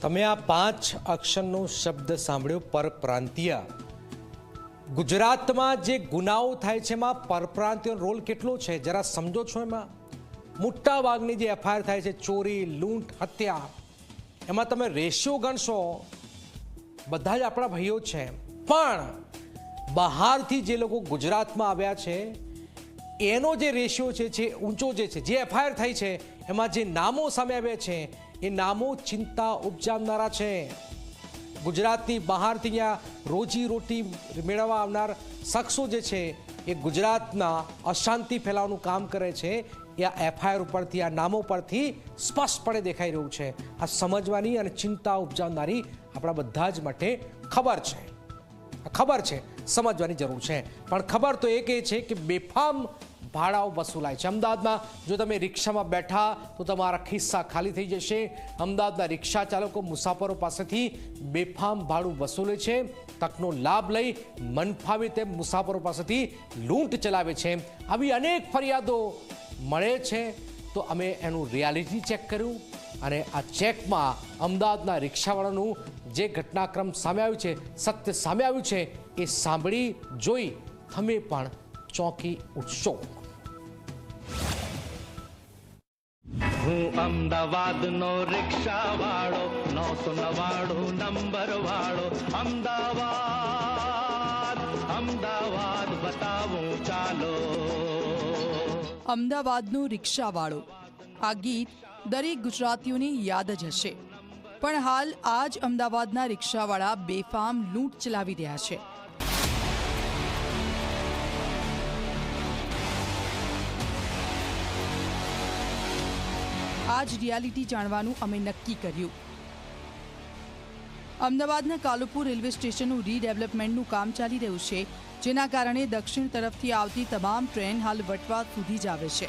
તમે આ પાંચ અક્ષરનો શબ્દ સાંભળ્યો? પરપ્રાંતીય. ગુજરાતમાં જે ગુનાઓ થાય છે, એમાં પરપ્રાંતીયનો રોલ કેટલો છે? જરા સમજો છો એમાં? મોટા ભાગની જે એફઆઈઆર થાય છે, ચોરી, લૂંટ, હત્યા, એમાં તમે રેશિયો ગણશો, બધા જ આપણા ભાઈઓ છે. પણ બહારથી જે લોકો ગુજરાતમાં આવ્યા છે, એનો જે રેશિયો છે, જે ઊંચો જે છે, જે એફઆઈઆર થઈ છે, એમાં જે નામો સામે આવ્યા છે એ નામો ચિંતા ઉપજાવનારા છે. ગુજરાતની બહારથી અહીંયા રોજી રોટી મેળવવા આવનાર શખ્સો જે છે, એ ગુજરાતના અશાંતિ ફેલાવવાનું કામ કરે છે. એ આ એફઆઈઆર ઉપરથી, આ નામો પરથી સ્પષ્ટપણે દેખાઈ રહ્યું છે. આ સમજવાની અને ચિંતા ઉપજાવનારી આપણા બધા જ માટે ખબર છે. ખબર છે. સમજવાની જરૂર છે. પણ ખબર તો એક એ છે કે બેફામ ભાડાઓ વસૂલાય છે. અમદાવાદમાં જો તમે રિક્ષામાં બેઠા તો તમારા ખિસ્સા ખાલી થઈ જશે. અમદાવાદના રિક્ષા ચાલકો મુસાફરો પાસેથી બેફામ ભાડું વસૂલે છે. તકનો લાભ લઈ મનફાવે તેમ મુસાફરો પાસેથી લૂંટ ચલાવે છે. આવી અનેક ફરિયાદો મળે છે. તો અમે એનું રિયાલિટી ચેક કર્યું અને આ ચેકમાં અમદાવાદના રિક્ષાવાળાનું જે ઘટનાક્રમ સામે આવ્યું છે, સત્ય સામે આવ્યું છે એ સાંભળી જોઈ તમે પણ ચોંકી ઉઠશો. હું અમદાવાદનો રિક્ષા વાળો નવસો નવાણું નંબર વાળો. અમદાવાદ અમદાવાદ બતાવું ચાલો. અમદાવાદનો રિક્ષાવાળો. આ ગીત દરેક ગુજરાતીઓની યાદ જ હશે. પણ હાલ આ જ અમદાવાદના રિક્ષાવાળા બેફામ લૂંટ ચલાવી રહ્યા છે. આ જ રિયાલિટી જાણવાનું અમે નક્કી કર્યું. અમદાવાદના કાલુપુર રેલવે સ્ટેશનનું રીડેવલપમેન્ટનું કામ ચાલી રહ્યું છે, જેના કારણે દક્ષિણ તરફથી આવતી તમામ ટ્રેન હાલ વટવા સુધી જ આવે છે.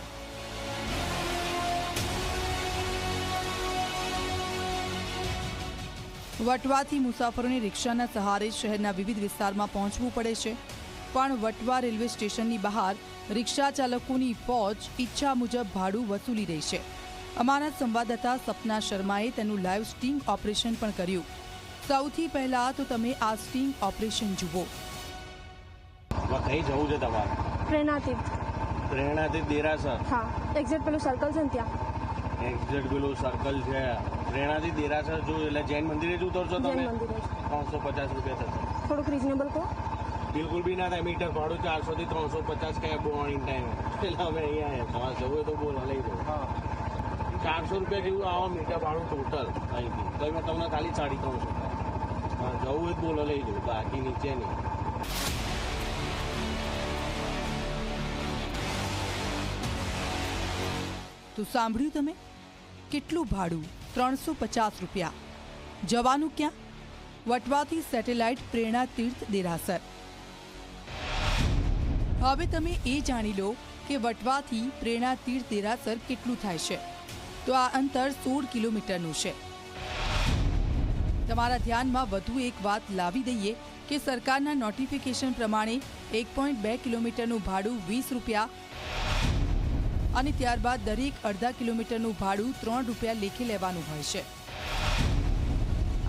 વટવાથી મુસાફરોને રિક્ષાના સહારે શહેરના વિવિધ વિસ્તારમાં પહોંચવું પડે છે, પણ વટવા રેલવે સ્ટેશનની બહાર રિક્ષા ચાલકોની ફોજ ઈચ્છા મુજબ ભાડું વસૂલી રહી છે. અમારા સંવાદદાતા સપના શર્માએ તેનું લાઈવ સ્ટિંગ ઓપરેશન પણ કર્યું. સૌથી પહેલા તો તમે આ સ્ટિંગ ઓપરેશન જુઓ. કઈ જવું છે તમારે? પ્રેરણાથી. પ્રેરણાથી દેરાસર? હા એક્ઝેક્ટ પેલું સર્કલ છે ને ત્યાં. એક્ઝેક્ટ પેલું સર્કલ છે. પ્રેરણાથી દેરાસર જો એટલે જૈન મંદિરે જ ઉતરશો તમે. ત્રણસો પચાસ રૂપિયા થશે. થોડુંક રિઝનેબલ કહો. બિલકુલ બી ના થાય. મીટર ભાડું ચારસો થી ત્રણસો પચાસ કયા મોર્નિંગ ટાઈમ એટલે અમે અહીંયા તમારે જવું હોય તો બોલો લઈ દો ચારસો રૂપિયા જેવું આવો મીટર ભાડું ટોટલ અહીંથી તો મેં તમને ખાલી સાડી ત્રણસો જવું હોય બોલો, લઈ જવું બાકી નીચે નહીં. તો સાંભળ્યું તમે? કેટલું ભાડું? ત્રણસો પચાસ રૂપિયા. જવાનું ક્યાં? વટવાથી સેટેલાઇટ પ્રેરણા તીર્થ દેરાસર. હવે તમે એ જાણી લો કે વટવાથી પ્રેરણા તીર્થ દેરાસર કેટલું થાય છે. તો આ અંતર સોળ કિલોમીટરનું છે. તમારા ધ્યાનમાં વધુ એક વાત લાવી દઈએ કે સરકારના નોટિફિકેશન પ્રમાણે એક પોઈન્ટ બે કિલોમીટરનું ભાડું વીસ રૂપિયા અને ત્યારબાદ દરેક અડધા કિલોમીટરનું ભાડું ત્રણ રૂપિયા લેખે લેવાનું હોય છે.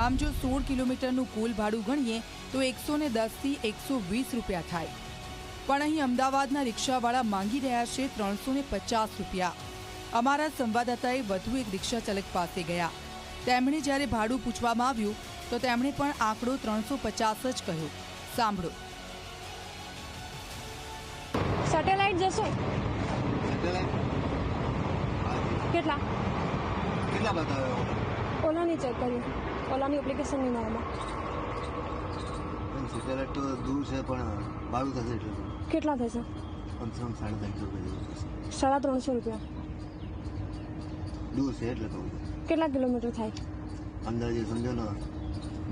આમ જો સોળ કિલોમીટરનું કુલ ભાડું ગણીએ તો એકસો ને દસથી એકસો વીસ રૂપિયા થાય. પણ અહીં અમદાવાદના રિક્ષાવાળા માંગી રહ્યા છે ત્રણસો પચાસ રૂપિયા. અમારા સંવાદદાતાએ વધુ એક રિક્ષા ચાલક પાસે ગયા. તેમણે જ્યારે ભાડું પૂછવામાં આવ્યું તો તેમણે પણ આંકડો ત્રણસો પચાસ જ કહ્યો. સાંભળો. સેટેલાઇટ જશો. કેટલા? કેટલા બતાવે ઓલાની ચેક કરીએ ઓલાની એપ્લિકેશનની નામમાં સેટેલાઇટ તો દૂર છે પણ ભાડું થશે એટલું. કેટલા થશે? કમસે કમ સાડા ત્રણસો રૂપિયા થશે. સાડા ત્રણસો રૂપિયા. દૂર છે એટલે કહું કેટલા કિલોમીટર થાય? અંદાજે સમજો ને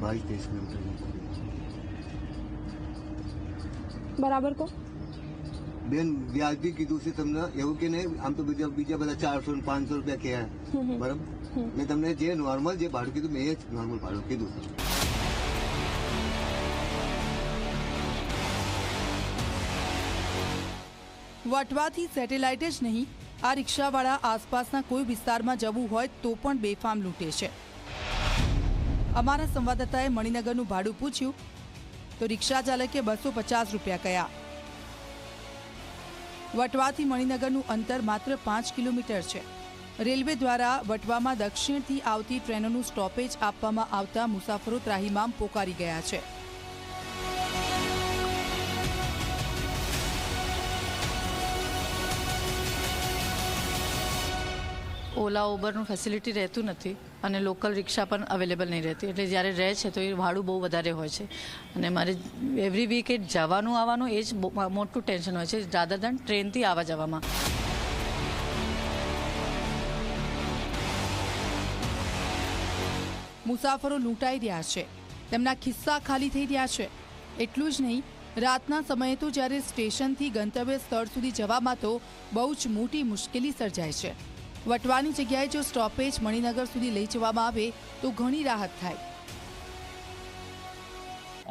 બાવીસ ત્રીસ કિલોમીટર બરાબર કહો. બેન વ્યાજબી કીધું છે તમને? એવું કે નહીં? આમ તો બીજા બીજા બધા ચારસો ને પાંચસો રૂપિયા કહે. બરાબર? મેં તમને જે નોર્મલ જે ભાડું કીધું મેં એ જ નોર્મલ ભાડું કીધું છે. વટવાથી સેટેલાઇટ જ નહીં આ રિક્ષાવાળા આસપાસના કોઈ વિસ્તારમાં જવું હોય તો પણ બેફામ લૂંટે છે. અમારા સંવાદદાતાએ મણિનગરનું ભાડું પૂછ્યું, તો રિક્ષા ચાલકે બસો પચાસ રૂપિયા કયા. વટવાથી મણિનગરનું અંતર માત્ર પાંચ કિલોમીટર છે. રેલવે દ્વારા વટવામાં દક્ષિણથી આવતી ટ્રેનોનું સ્ટોપેજ આપવામાં આવતા મુસાફરો ત્રાહિમામ પોકારી ગયા છે. ઓલા, ઉબરનું ફેસિલિટી રહેતું નથી અને લોકલ રિક્ષા પણ અવેલેબલ નહીં રહેતી. એટલે જ્યારે રહે છે તો એ ભાડું બહુ વધારે હોય છે. અને મારે એવરી વીકે જવાનું, આવવાનું એ જ મોટું ટેન્શન હોય છે રાધર દેન ટ્રેનથી આવવા જવામાં. મુસાફરો લૂંટાઈ રહ્યા છે. તેમના ખિસ્સા ખાલી થઈ રહ્યા છે. એટલું જ નહીં, રાતના સમયે તો જ્યારે સ્ટેશનથી ગંતવ્ય સ્થળ સુધી જવામાં તો બહુ જ મોટી મુશ્કેલી સર્જાય છે. વટવાની જગ્યાએ જો સ્ટોપેજ મણિનગર સુધી લઈ જવામાં આવે તો ઘણી રાહત થાય.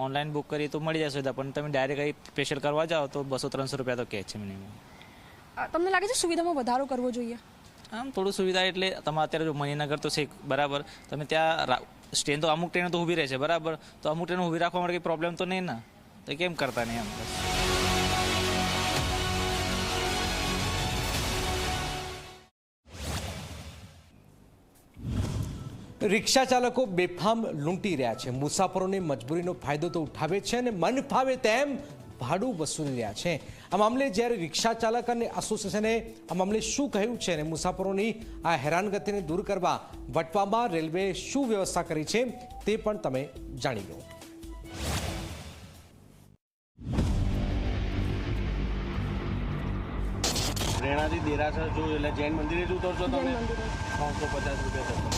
ઓનલાઈન બુક કરીએ તો મળી જશે પણ તમે ડાયરેક્ટ સ્પેશિયલ કરવા જાઓ તો બસો ત્રણસો રૂપિયા તો કહે છે મિનિમમ તમને લાગે છે સુવિધામાં વધારો કરવો જોઈએ? આમ થોડું સુવિધા એટલે તમારે અત્યારે જો મણિનગર તો છે બરાબર. તમે ત્યાં સ્ટેન તો અમુક ટ્રેનો તો ઊભી રહે છે બરાબર. તો અમુક ટ્રેનો ઊભી રાખવા માટે કંઈ પ્રોબ્લેમ તો નહીં ના? તો કેમ કરતા નહીં એમ રિક્ષા ચાલકો બેફામ લૂંટી રહ્યા છે. મુસાફરોને મજબૂરીનો ફાયદો તો ઉઠાવે છે અને મન ફાવે તેમ ભાડું વસૂલી રહ્યા છે. આ મામલે જ્યારે રિક્ષા ચાલક અને એસોસિએશને આ મામલે શું કહ્યું છે અને મુસાફરોની આ હેરાનગતિને દૂર કરવા વટવામાં રેલવે શું વ્યવસ્થા કરી છે તે પણ તમે જાણી લો. પ્રેરણાથી દેરાસર જો એટલે જૈન મંદિરે જ ઉતરશો તમે? ત્રણસો પચાસ રૂપિયા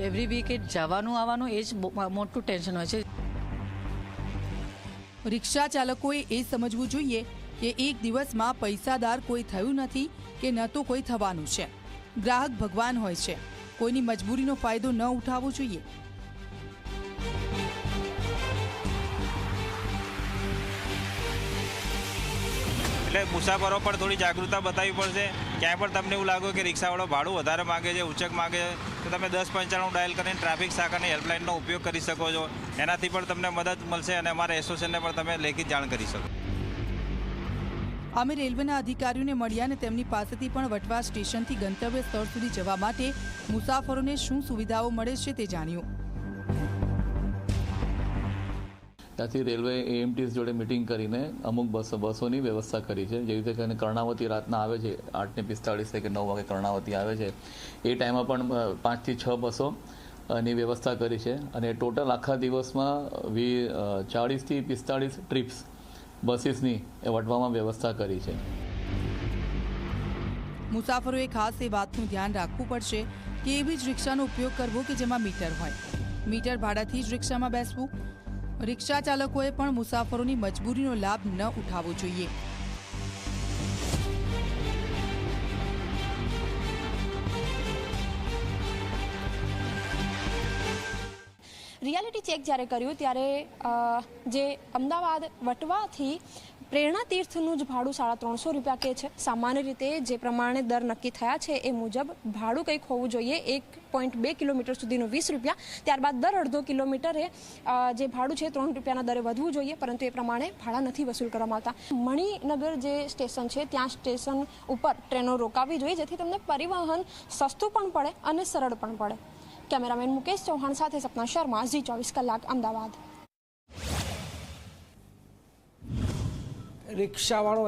એવરી વીક એ જવાનું, આવવાનું, એ જ મોટું ટેન્શન હોય છે. રિક્ષા ચાલકોએ એ સમજવું જોઈએ કે એક દિવસમાં પૈસાદાર કોઈ થયું નથી કે ન તો કોઈ થવાનું છે. ગ્રાહક ભગવાન હોય છે. કોઈની મજબૂરીનો ફાયદો ન ઉઠાવવો જોઈએ. એટલે મુસાફરો પણ થોડી જાગૃતતા બતાવવી પડશે. ક્યાંય પણ તમને એવું લાગે કે રિક્ષાવાળો ભાડું વધારે માગે છે, ઉચક માગે છે, તો તમે દસ પંચાણું ડાયલ કરીને ટ્રાફિક શાખાની હેલ્પલાઇનનો ઉપયોગ કરી શકો છો. એનાથી પણ તમને મદદ મળશે અને અમારા એસોસિએશનને પણ તમે લેખિત જાણ કરી શકો. અમે રેલવેના અધિકારીઓને મળ્યા અને તેમની પાસેથી પણ વટવા સ્ટેશનથી ગંતવ્ય સ્થળ સુધી જવા માટે મુસાફરોને શું સુવિધાઓ મળે છે તે જાણ્યું. ત્યાંથી રેલવે એએમટીસ જોડે મિટિંગ કરીને અમુક બસો, બસોની વ્યવસ્થા કરી છે. જેવી રીતે કરીને કર્ણાવતી રાતના આવે છે, આઠને પિસ્તાળીસે કે નવ વાગે કર્ણાવતી આવે છે. એ ટાઈમમાં પણ પાંચથી છ બસો ની વ્યવસ્થા કરી છે. અને ટોટલ આખા દિવસમાં વી ચાળીસથી પિસ્તાળીસ ટ્રીપ્સ બસીસની એ વટવામાં વ્યવસ્થા કરી છે. મુસાફરોએ ખાસ એ વાતનું ધ્યાન રાખવું પડશે કે એવી જ રિક્ષાનો ઉપયોગ કરવો કે જેમાં મીટર હોય. મીટર ભાડાથી જ રિક્ષામાં બેસવું રિક્ષા ચાલકોએ પણ મુસાફરોની મજબૂરીનો લાભ ન ઉઠાવવો જોઈએ. રિયાલિટી ચેક જ્યારે કર્યું ત્યારે જે અમદાવાદ વટવાથી પ્રેરણા તીર્થનું જ ભાડું સાડા ત્રણસો રૂપિયા કે છે. સામાન્ય રીતે જે પ્રમાણે દર નક્કી થયા છે એ મુજબ ભાડું કંઈક હોવું જોઈએ એક પોઈન્ટ બે કિલોમીટર સુધીનું વીસ રૂપિયા. ત્યારબાદ દર અડધો કિલોમીટરે જે ભાડું છે ત્રણ રૂપિયાના દરે વધવું જોઈએ, પરંતુ એ પ્રમાણે ભાડા નથી વસૂલ કરવામાં આવતા. મણિનગર જે સ્ટેશન છે, ત્યાં સ્ટેશન ઉપર ટ્રેનો રોકાવી જોઈએ, જેથી તમને પરિવહન સસ્તું પણ પડે અને સરળ પણ પડે. કેમેરામેન મુકેશ ચૌહાણ સાથે સપના શર્મા ઝી ચોવીસ કલાક અમદાવાદ. રિક્ષાવાળો